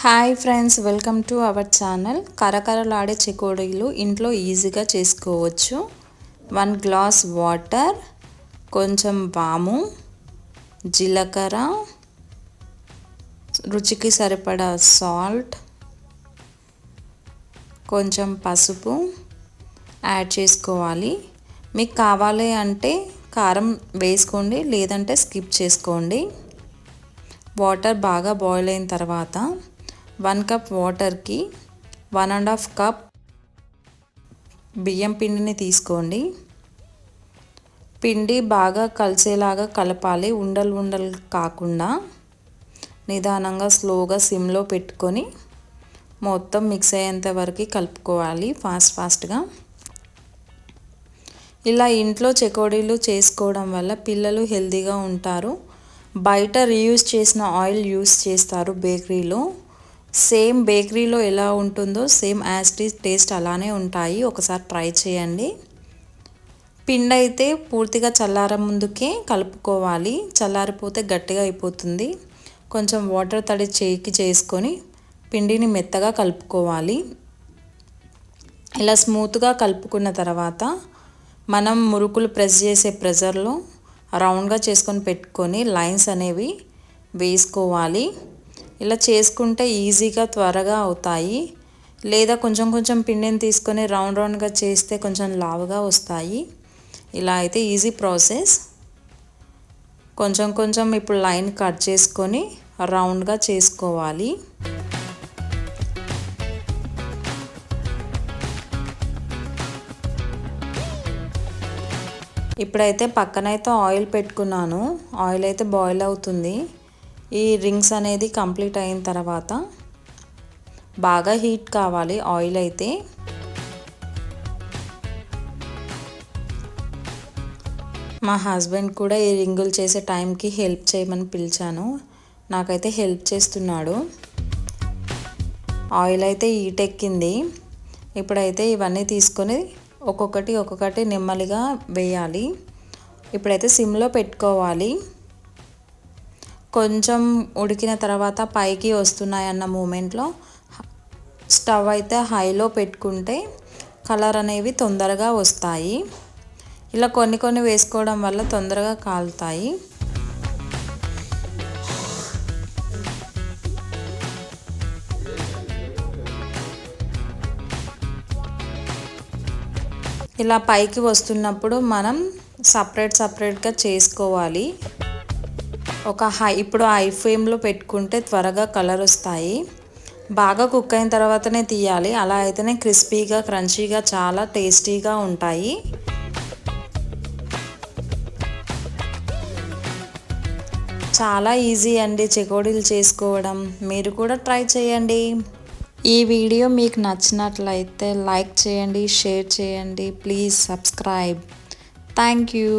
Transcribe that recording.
Hi friends welcome to our channel కరకరలాడే చెకోడీలు ఇంట్లో ఈజీగా చేసుకోవచ్చు. వన్ గ్లాస్ వాటర్ కొంచెం వాము జీలకర్ర రుచికి సరిపడా సాల్ట్ కొంచెం పసుపు యాడ్ చేసుకోవాలి. మీకు కావాలి అంటే కారం వేసుకోండి లేదంటే స్కిప్ చేసుకోండి. వాటర్ బాగా బాయిల్ అయిన తర్వాత వన్ కప్ వాటర్కి వన్ అండ్ హాఫ్ కప్ బియ్యం పిండిని తీసుకోండి. పిండి బాగా కలిసేలాగా కలపాలి. ఉండలు ఉండలు కాకుండా నిదానంగా స్లోగా సిమ్లో పెట్టుకొని మొత్తం మిక్స్ అయ్యేంత వరకు కలుపుకోవాలి ఫాస్ట్ ఫాస్ట్గా. ఇలా ఇంట్లో చెకోడీలు చేసుకోవడం వల్ల పిల్లలు హెల్తీగా ఉంటారు. బయట రీయూజ్ చేసిన ఆయిల్ యూస్ చేస్తారు బేకరీలో. సేమ్ బేకరీలో ఎలా ఉంటుందో సేమ్ యాస్టీస్ టేస్ట్ అలానే ఉంటాయి. ఒకసారి ట్రై చేయండి. పిండి అయితే పూర్తిగా చల్లార ముందుకే కలుపుకోవాలి. చల్లారిపోతే గట్టిగా అయిపోతుంది. కొంచెం వాటర్ తడి చేయికి చేసుకొని పిండిని మెత్తగా కలుపుకోవాలి. ఇలా స్మూత్గా కలుపుకున్న తర్వాత మనం మురుకులు ప్రెస్ చేసే ప్రెజర్లో రౌండ్గా చేసుకొని పెట్టుకొని లైన్స్ అనేవి వేసుకోవాలి. ఇలా చేసుకుంటే ఈజీగా త్వరగా అవుతాయి. లేదా కొంచెం కొంచెం పిండిని తీసుకొని రౌండ్ రౌండ్గా చేస్తే కొంచెం లావుగా వస్తాయి. ఇలా అయితే ఈజీ ప్రాసెస్. కొంచెం కొంచెం ఇప్పుడు లైన్ కట్ చేసుకొని రౌండ్గా చేసుకోవాలి. ఇప్పుడైతే పక్కనైతే ఆయిల్ పెట్టుకున్నాను. ఆయిల్ అయితే బాయిల్ అవుతుంది. ఈ రింగ్స్ అనేది కంప్లీట్ అయిన తర్వాత బాగా హీట్ కావాలి ఆయిల్ అయితే. మా హస్బెండ్ కూడా ఈ రింగులు చేసే టైంకి హెల్ప్ చేయమని పిలిచాను. నాకైతే హెల్ప్ చేస్తున్నాడు. ఆయిల్ అయితే హీట్ ఎక్కింది. ఇప్పుడైతే ఇవన్నీ తీసుకొని ఒక్కొక్కటి ఒక్కొక్కటి నెమ్మదిగా వేయాలి. ఇప్పుడైతే సిమ్లో పెట్టుకోవాలి. కొంచెం ఉడికిన తర్వాత పైకి వస్తున్నాయి అన్న మూమెంట్లో స్టవ్ అయితే హైలో పెట్టుకుంటే కలర్ అనేవి తొందరగా వస్తాయి. ఇలా కొన్ని కొన్ని వేసుకోవడం వల్ల తొందరగా కాలుతాయి. ఇలా పైకి వస్తున్నప్పుడు మనం సపరేట్ సపరేట్గా చేసుకోవాలి. ఒక హై ఇప్పుడు హై ఫ్లేమ్లో పెట్టుకుంటే త్వరగా కలర్ వస్తాయి. బాగా కుక్ అయిన తర్వాతనే తీయాలి. అలా అయితేనే క్రిస్పీగా క్రంచీగా చాలా టేస్టీగా ఉంటాయి. చాలా ఈజీ అండి చెకోడీలు చేసుకోవడం. మీరు కూడా ట్రై చేయండి. ఈ వీడియో మీకు నచ్చినట్లయితే లైక్ చేయండి షేర్ చేయండి. Please subscribe. Thank you.